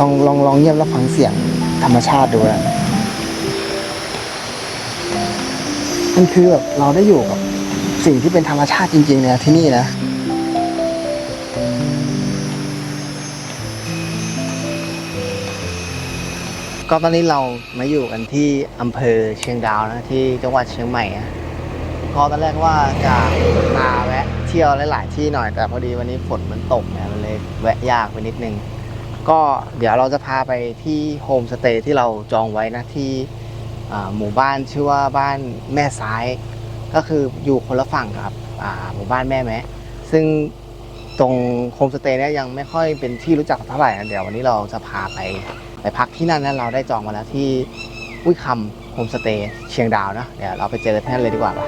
ลองลองลองเงียบแล้วฟังเสียงธรรมชาติดูนะมันคือแบบเราได้อยู่กับสิ่งที่เป็นธรรมชาติจริงๆเนี่ยที่นี่นะก็ตอนนี้เรามาอยู่กันที่อำเภอเชียงดาวนะที่จังหวัดเชียงใหม่นะก็ตอนแรกว่าจะมาแวะเที่ยวหลายๆที่หน่อยแต่พอดีวันนี้ฝนมันตกเนี่ยมันเลยแวะยากไปนิดนึง ก็เดี๋ยวเราจะพาไปที่โฮมสเตย์ที่เราจองไว้นะที่หมู่บ้านชื่อว่าบ้านแม่ซ้าย ก็คืออยู่คนละฝั่งกับหมู่บ้านแม่แมะซึ่งตรงโฮมสเตย์เนี่ยยังไม่ค่อยเป็นที่รู้จักเท่าไหร่นะเดี๋ยววันนี้เราจะพาไปไปพักที่นั่นนะเราได้จองมาแล้วที่อุ้ยคำโฮมสเตย์เชียงดาวนะเดี๋ยวเราไปเจอที่นั่นเลยดีกว่าปะ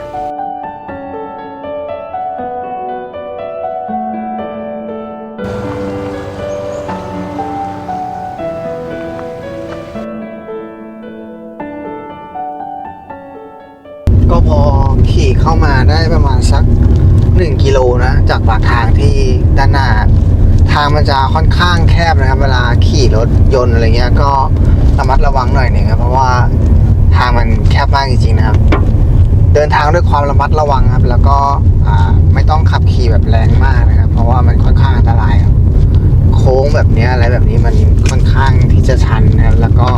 ขี่เข้ามาได้ประมาณสัก 1 กิโลนะ จากปากทางที่ด้านหน้า ทางมันจะค่อนข้างแคบนะครับ เวลาขี่รถยนต์อะไรเงี้ยก็ระมัดระวังหน่อยหนึ่งครับ เพราะว่าทางมันแคบมากจริงๆนะครับ เดินทางด้วยความระมัดระวังครับ แล้วก็ไม่ต้องขับขี่แบบแรงมากนะครับ เพราะว่ามันค่อนข้างอันตรายครับ โค้งแบบนี้อะไรแบบนี้มันค่อนข้างที่จะชันนะครับแล้วก็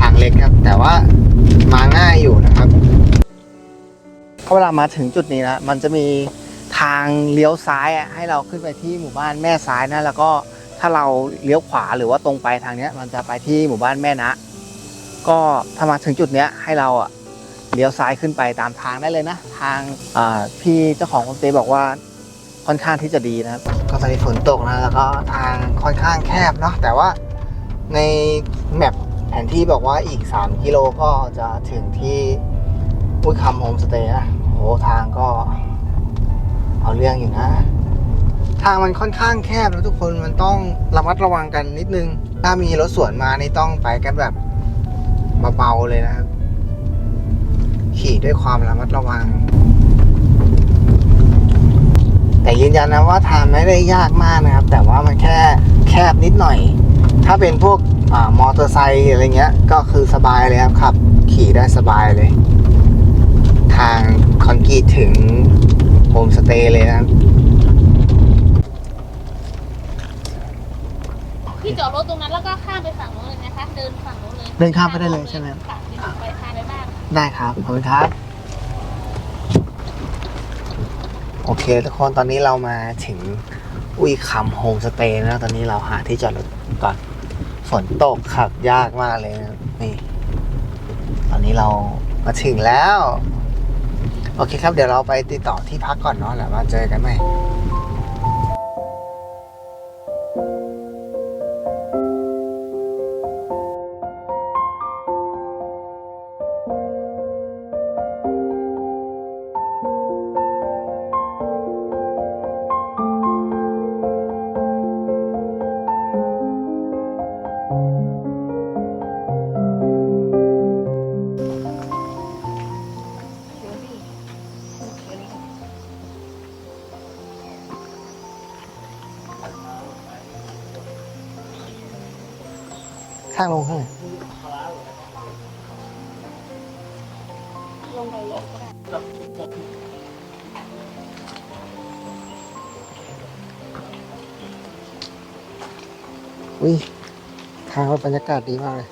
ทางเล็กครับ แต่ว่ามาง่ายอยู่นะครับ เวลามาถึงจุดนี้นะมันจะมีทางเลี้ยวซ้ายให้เราขึ้นไปที่หมู่บ้านแม่ซ้ายนะแล้วก็ถ้าเราเลี้ยวขวาหรือว่าตรงไปทางเนี้ยมันจะไปที่หมู่บ้านแม่นะ ก็ถ้ามาถึงจุดเนี้ยให้เราอะเลี้ยวซ้ายขึ้นไปตามทางได้เลยนะ ทางพี่เจ้าของโฮมสเตย์บอกว่าค่อนข้างที่จะดีนะครับก็ตอนนี้ฝนตกนะแล้วก็ทางค่อนข้างแคบเนาะแต่ว่าในแมปแผนที่บอกว่าอีก 3 กิโลก็จะถึงที่อุ้ยคำโฮมสเตย์นะ โหทางก็ เอาเรื่องอยู่นะ ทางมันค่อนข้างแคบนะทุกคนมันต้องระมัดระวังกันนิดนึง ถ้ามีรถสวนมานี่ต้องไปกันแบบเบาๆเลยนะครับ ขี่ด้วยความระมัดระวัง แต่ยืนยันนะว่าทางไม่ได้ยากมากนะครับ แต่ว่ามันแค่แคบนิดหน่อย ถ้าเป็นพวกอมอเตอร์ไซค์อะไรเงี้ย ก็คือสบายเลยครับขับ ขี่ได้สบายเลยางคอนกรีตถึงโฮมสเตย์เลยนะครับ พี่จอดรถตรงนั้นแล้วก็ข้ามไปฝั่งโน้นเลยนะคะ เดินฝั่งโน้นเลยเดินข้ามไปได้เลยใช่ไหม ค่ะที่หนูไปทางไปบ้างได้ครับ ขอบคุณครับ โอเคทุกคนตอนนี้เรามาถึงอุ้ยคำโฮมสเตย์นะตอนนี้เราหาที่จอดรถก่อน ฝนตกขับยากมากเลยนะนี่ ตอนนี้เรามาถึงแล้ว โอเคครับ เดี๋ยวเราไปติดต่อที่พักก่อนเนาะแล้วมาเจอกันใหม่างลงข้างไหนลงไปเลยก็ได้อุ้ยทางบรรยากาศดีมากเลย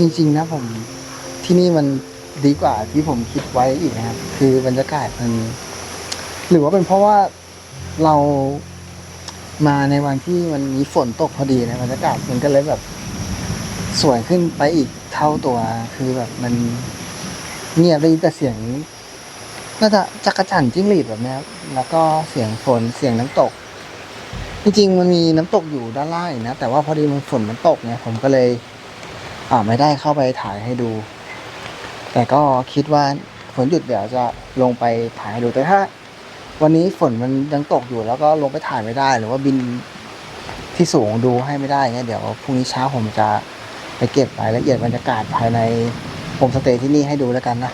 จริง ๆ นะผมที่นี่มันดีกว่าที่ผมคิดไว้อีกนะครับ คือบรรยากาศมัน หรือว่าเป็นเพราะว่าเรามาในวันที่มันมีฝนตกพอดีนะบรรยากาศมันก็เลยแบบ สวยขึ้นไปอีกเท่าตัว คือแบบมันเงียบได้ยินแต่เสียงน่าจะจักระจั่นจิ้งหรีดแบบนี้ครับแล้วก็เสียงฝนเสียงน้ำตก จริงๆมันมีน้ำตกอยู่ด้านล่างนะแต่ว่าพอดีมันฝนมันตกเนี่ยผมก็เลย อ่าไม่ได้เข้าไปถ่ายให้ดู แต่ก็คิดว่าฝนหยุดเดี๋ยวจะลงไปถ่ายให้ดูแต่ถ้า วันนี้ฝนมันยังตกอยู่แล้วก็ลงไปถ่ายไม่ได้ หรือว่าบินที่สูงดูให้ไม่ได้เนี่ยเดี๋ยวพรุ่งนี้เช้าผมจะไปเก็บรายละเอียดบรรยากาศภายในโฮมสเตย์ที่นี่ให้ดูแล้วกันนะ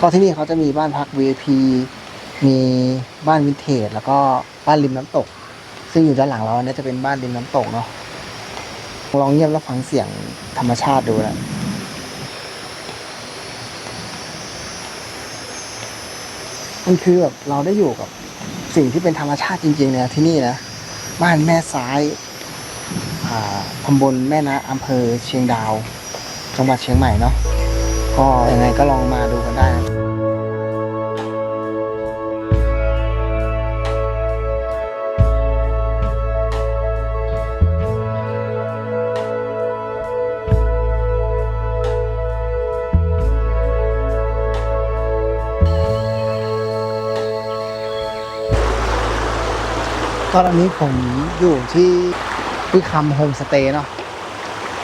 ก็ที่นี่เขาจะมีบ้านพัก VIP มีบ้านวินเทจแล้วก็บ้านริมน้ำตก ซึ่งอยู่ด้านหลังเราเนี่ยจะเป็นบ้านริมน้ำตกเนาะ ลองเงียบแล้วฟังเสียงธรรมชาติดูนะมันคือแบบเราได้อยู่กับสิ่งที่เป็นธรรมชาติจริงๆเนี่ยที่นี่นะ บ้านแม่ซ้ายอ่าตำบลแม่นะอำเภอเชียงดาว จังหวัดเชียงใหม่เนาะก็ยังไงก็ลองมาดูกันได้นะ ตอนนี้ผมอยู่ที่วิคัมโฮมสเตย์เนาะ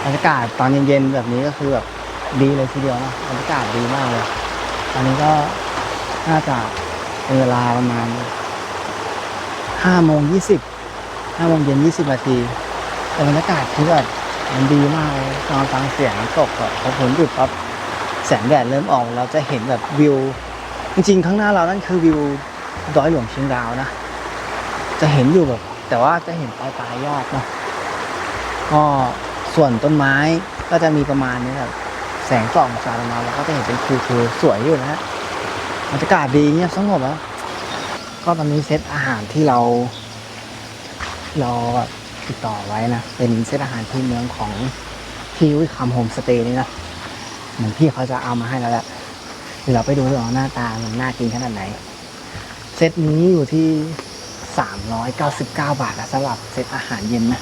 บรรยากาศตอนเย็นๆแบบนี้ก็คือแบบดีเลยทีเดียวเนาะบรรยากาศดีมากเลยตอนนี้ก็น่าจะเป็นเวลาประมาณห้าโมงยี่สิบห้าโมงเย็นยี่สิบนาทีแต่บรรยากาศคือแบบมันดีมากเลยตอนฟังเสียงน้ำตกอะพอฝนหยุดปั๊บแสงแดดเริ่มออกเราจะเห็นแบบวิว จริงๆ ข้างหน้าเรานั่นคือวิวดอยหลวงเชียงดาวนะ จะเห็นอยู่แบบ แต่ว่าจะเห็นปลายปลายๆยอดเนาะก็ส่วนต้นไม้ก็จะมีประมาณนี้แบบแสงส่องสาดออกมาแล้วก็จะเห็นเป็นคิวๆสวยอยู่นะฮะบรรยากาศดีเงียบสงบแล้ว ก็ตอนนี้เซตอาหารที่เรา เราติดต่อไว้นะเป็นเซตอาหารพื้นเมืองของที่วิคัมโฮมสเตย์นี่นะเหมือนพี่เขาจะเอามาให้แล้วแหละเดี๋ยวเราไปดูว่าหน้าตามันน่ากินขนาดไหน เซตนี้อยู่ที่ 399 บาทนะสำหรับเซตอาหารเย็นนะ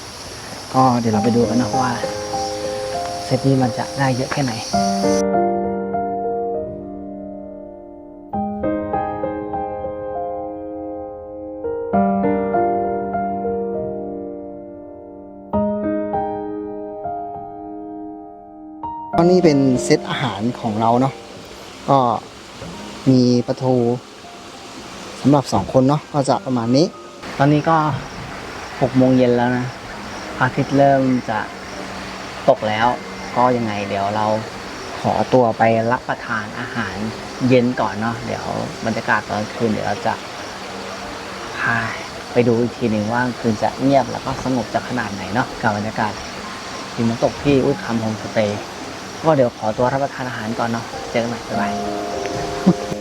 ก็เดี๋ยวเราไปดูกันนะว่าเซตนี้มันจะได้เยอะแค่ไหนก็นี่เป็นเซตอาหารของเราเนาะ ก็มีปลาทูสำหรับสองคนเนาะก็จะประมาณนี้ ตอนนี้ก็หกโมงเย็นแล้วนะอาทิตย์เริ่มจะตกแล้ว ก็ยังไง เดี๋ยวเราขอตัวไปรับประทานอาหารเย็นก่อนเนาะเดี๋ยวบรรยากาศตอนคืนเดี๋ยวเราจะพาไปดูอีกทีหนึ่งว่าคืนจะเงียบแล้วก็สงบจะขนาดไหนเนาะกับบรรยากาศริมน้ำตกที่อุ้ยคำโฮมสเตย์ก็เดี๋ยวขอตัวรับประทานอาหารก่อนเนาะเจอกันใหม่บ๊ายบาย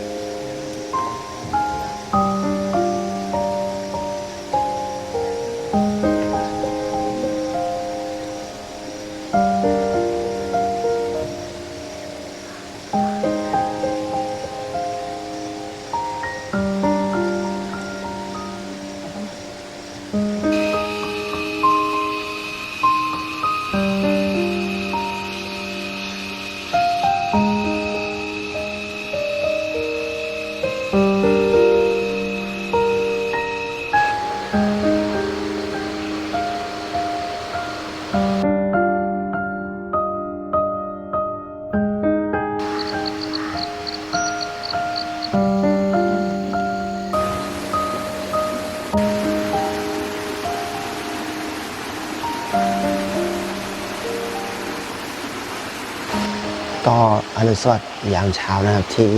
อรุสวัสดิ์ยามเช้านะครับ ที่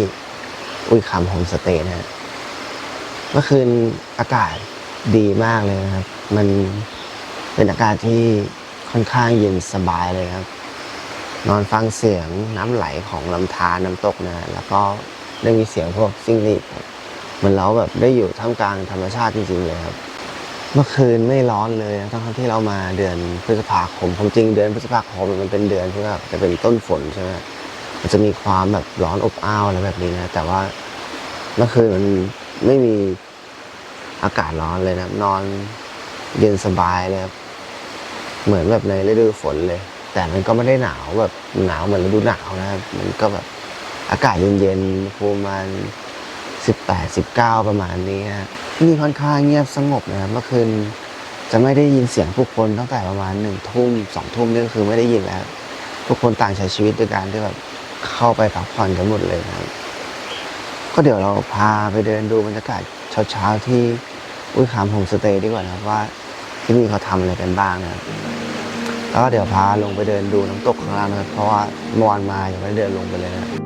อุ้ยคำโฮมสเตย์นะฮะเมื่อคืนอากาศดีมากเลยนะครับ มันเป็นอากาศที่ค่อนข้างเย็นสบายเลยครับ นอนฟังเสียงน้ำไหลของลำธารน้ำตกนะแล้วก็ได้มีเสียงพวกซิ่งรีดครับเหมือนเราแบบได้อยู่ท่ามกลางธรรมชาติจริงๆเลยครับ เมื่อคืนไม่ร้อนเลยนะทั้งที่เรามาเดือนพฤษภาคมความจริงเดือนพฤษภาคมมันเป็นเดือนที่แบบจะเป็นต้นฝนใช่ไหม มันจะมีความแบบร้อนอบอ้าวอะไรแบบนี้นะ แต่ว่าเมื่อคืนมันไม่มีอากาศร้อนเลยนะ นอนเย็นสบายเลยครับเหมือนแบบในฤดูฝนเลย แต่มันก็ไม่ได้หนาวแบบหนาวเหมือนฤดูหนาวนะครับมันก็แบบอากาศเย็นๆอุณหภูมิประมาณสิบแปดสิบเก้าประมาณนี้ฮะที่นี่ค่อนข้างเงียบสงบนะครับเมื่อคืนจะไม่ได้ยินเสียงผู้คนตั้งแต่ประมาณหนึ่งทุ่มสองทุ่มนี่ก็คือไม่ได้ยินแล้ว ทุกคนต่างใช้ชีวิตด้วยการที่แบบ เข้าไปพักผ่อนกันหมดเลยนะครับ ก็เดี๋ยวเราพาไปเดินดูบรรยากาศเช้าๆที่อุ้ยขามโฮมสเตย์ดีกว่านะครับว่าที่นี่เขาทำอะไรกันบ้างนะครับแล้วก็เดี๋ยวพาลงไปเดินดูน้ำตกข้างล่างนะครับเพราะว่าเมื่อวานมายังไม่ได้เดินลงไปเลยนะ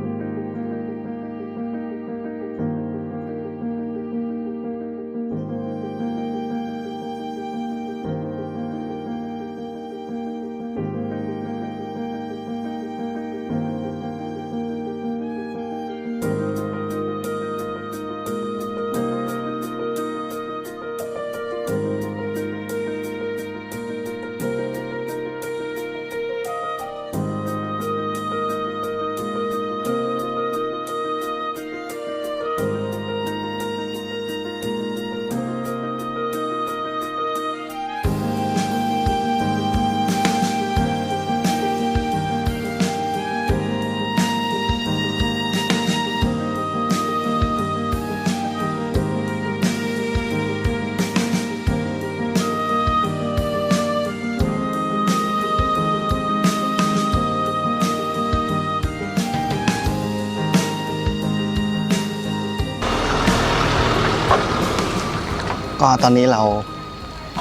ก็ตอนนี้เรา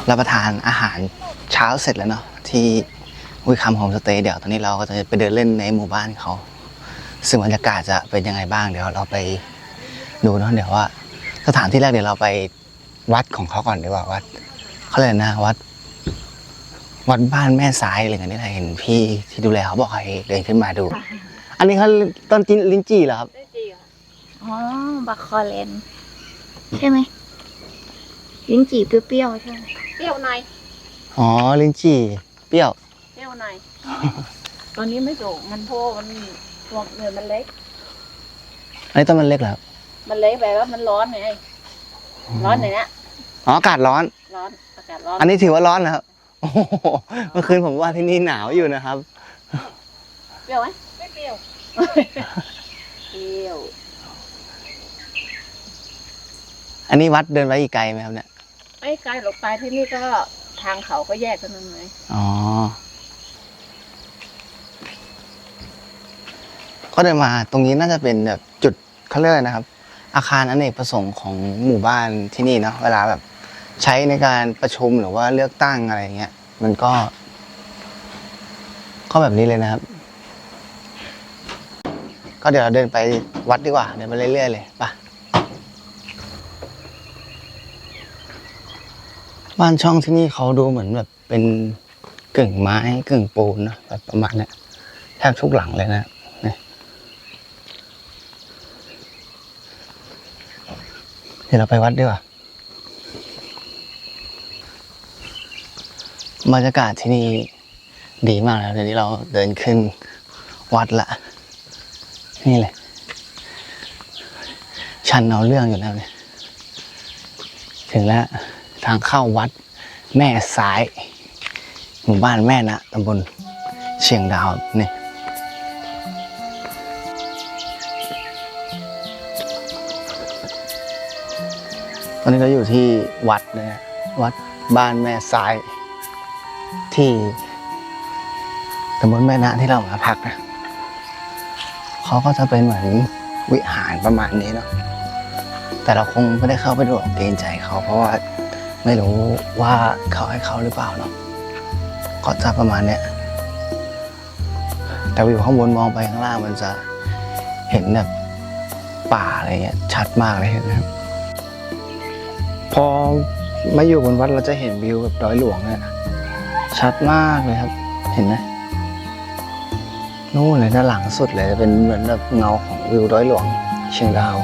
รับประทานอาหารเช้าเสร็จแล้วเนาะที่วิคำโฮมสเตย์เดี๋ยวตอนนี้เราก็จะไปเดินเล่นในหมู่บ้านเขา ซึ่งบรรยากาศจะเป็นยังไงบ้างเดี๋ยวเราไปดูเนาะเดี๋ยวว่า สถานที่แรกเดี๋ยวเราไปวัดของเขาก่อนดีกว่าวัดเขาเลยนะวัด วัดบ้านแม่ซ้ายอะไรกันนี่แหละเห็นพี่ที่ดูแลเขาบอกให้เดินขึ้นมาดู อันนี้เขาต้นจินลิ้นจี่เหรอครับได้จีอ๋อบักคอเลนใช่ไหม ลิ้นจี่เปรี้ยวๆใช่ไหมเปรี้ยวในอ๋อลิ้นจี่เปรี้ยว เปรี้ยวในตอนนี้ไม่สูงมันโพมันตัวเงินมันเล็ก อันนี้ต้นมันเล็กเหรอครับมันเล็กแบบว่ามันร้อนไงร้อนอย่างเนี้ยอ๋ออากาศร้อน ร้อนอากาศร้อนอันนี้ถือว่าร้อนนะครับโอ้โหเมื่อคืนผมว่าที่นี่หนาวอยู่นะครับ เปรี้ยวไหมไม่เปรี้ยวเปรี้ยว อันนี้วัดเดินไปอีกไกลไหมครับเนี่ย ไอ้ไกลหลบไปที่นี่ก็ทางเขาก็แยกกันนั่นไงอ๋อ ก็เดินมาตรงนี้น่าจะเป็นแบบจุดเขาเรียกอะไรนะครับ อาคารอเนกประสงค์ของหมู่บ้านที่นี่เนาะเวลาแบบ ใช้ในการประชุมหรือว่าเลือกตั้งอะไรเงี้ย มันก็ ก็แบบนี้เลยนะครับ ก็เดี๋ยวเราเดินไปวัดดีกว่าเดินไปเรื่อยๆเลยไป บ้านช่องที่นี่เขาดูเหมือนแบบเป็นกึ่งไม้กึ่งปูนนะแบบประมาณนี้แทบทุกหลังเลยนะเนี่ยเดี๋ยวเราไปวัดดีกว่าบรรยากาศที่นี่ดีมากแล้วเดี๋ยวนี้เราเดินขึ้นวัดละ นี่เลย ชันเอาเรื่องอยู่แล้วเนี่ยถึงแล้ว ทางเข้าวัดแม่ซ้าย หมู่บ้านแม่นะตำบลเชียงดาวนี่ตอนนี้เราอยู่ที่วัดนะฮะวัดบ้านแม่ซ้าย ที่ตำบลแม่นะที่เรามาพักนะเขาก็จะเป็นเหมือนวิหารประมาณนี้เนาะแต่เราคงไม่ได้เข้าไปดูหรอกเกรงใจเขาเพราะว่า ไม่รู้ว่าเขาให้เขาหรือเปล่าเนาะก็จะประมาณเนี้ยแต่วิวข้างบนมองไปข้างล่างมันจะเห็นแบบป่าอะไรเงี้ยชัดมากเลยเห็นไหมครับพอมาอยู่บนวัดเราจะเห็นวิวแบบดอยหลวงเนี่ยชัดมากเลยครับ เห็นไหมนู่นเลยด้านหลังสุดเลยจะเป็นเหมือนแบบเงาของวิวดอยหลวง เชียงดาว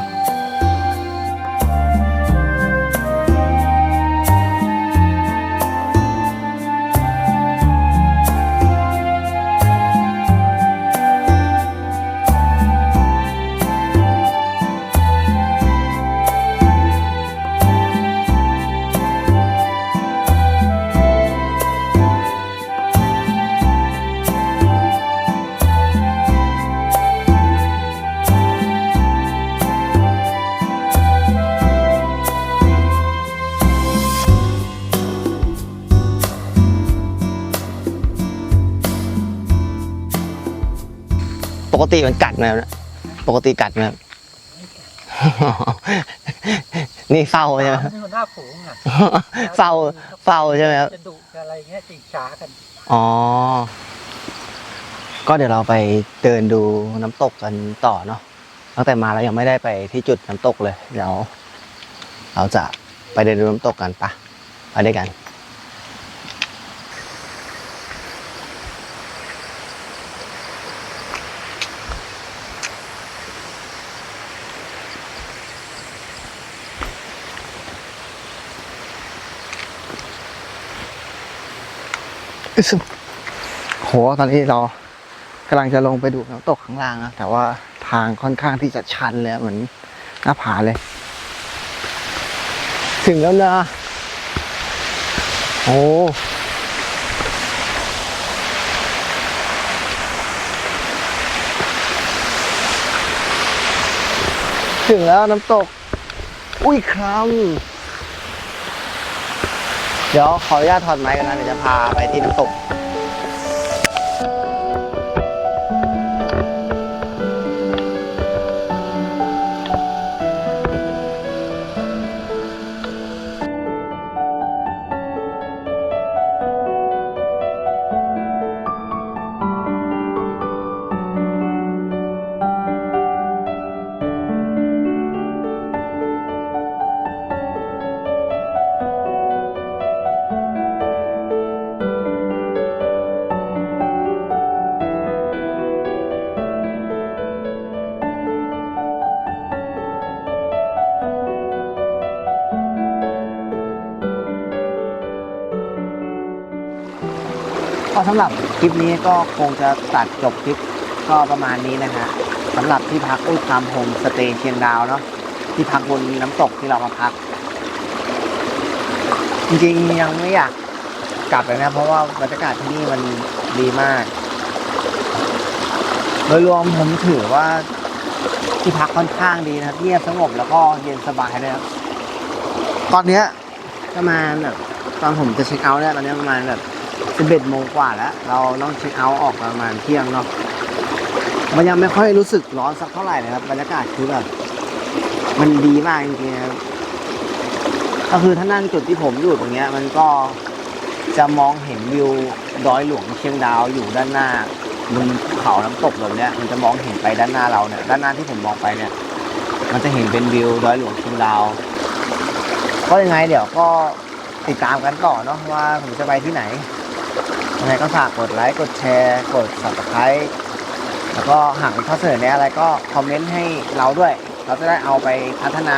กติมันกัดไหมครับเนี่ยปกติกัดไหมครับ นี่เฝ้าใช่ไหมนี่มันหน้าฝูงอะเฝ้าเฝ้าใช่ไหมครับจะดุจะอะไรเงี้ยจิงช้ากัน อ๋อ ก็เดี๋ยวเราไปเดินดูน้ำตกกันต่อเนาะตั้งแต่มาเรายังไม่ได้ไปที่จุดน้ำตกเลย เดี๋ยว เราจะไปเดินดูน้ำตกกันปะไปด้วยกัน โหตอนนี้เรากำลังจะลงไปดูน้ำตกข้างล่างนะแต่ว่าทางค่อนข้างที่จะชันเลยเหมือนหน้าผาเลย ถึงแล้วนะ โอ้ถึงแล้วน้ำตก อุ้ยครำ เดี๋ยวขออนุญาตถอดไม้กันนะเดี๋ยวจะพาไปที่น้ำตก ก็สำหรับคลิปนี้ก็คงจะตัดจบคลิปก็ประมาณนี้นะฮะสำหรับที่พักอุ้ยคามโฮมสเตย์เชียงดาวเนาะที่พักบนน้ำตกที่เรามาพัก จริงๆยังไม่อยากกลับเลยนะ เพราะว่าบรรยากาศที่นี่มันดีมาก โดยรวมผมถือว่าที่พักค่อนข้างดีนะครับเงียบสงบแล้วก็เย็นสบายเลยครับตอนเนี้ยประมาณแบบตอนผมจะเช็คเอาท์เนี่ยตอนเนี้ยประมาณแบบ สิบเอ็ดโมงกว่าแล้ว เราต้องเช็คเอาท์ออกประมาณเที่ยงเนาะมันยังไม่ค่อยรู้สึกร้อนสักเท่าไหร่นะครับบรรยากาศคือแบบมันดีมากจริงๆครับก็คือถ้านั่งจุดที่ผมอยู่ตรงเนี้ย มันก็จะมองเห็นวิวดอยหลวงเชียงดาวอยู่ด้านหน้าบนเขาน้ำตกแบบเนี้ยมันจะมองเห็นไปด้านหน้าเราเนี่ยด้านหน้าที่ผมมองไปเนี่ย มันจะเห็นเป็นวิวดอยหลวงเชียงดาว ก็ยังไงเดี๋ยวก็ติดตามกันต่อเนาะว่าผมจะไปที่ไหน ยังไงก็ฝากกดไลค์กดแชร์กด subscribe แล้วก็หากมีข้อเสนอแนะอะไรก็คอมเมนต์ให้เราด้วย เราจะได้เอาไปพัฒนา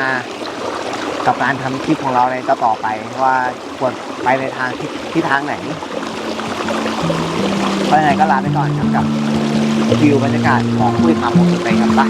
กับการทำคลิปของเราในต่อตอไปว่าควรไปในทางที่ที่ทางไหนก็ยังไงก็ลาไปก่อนครับกับวิวบรรยากาศของผู้ทำของสุดไปครับไป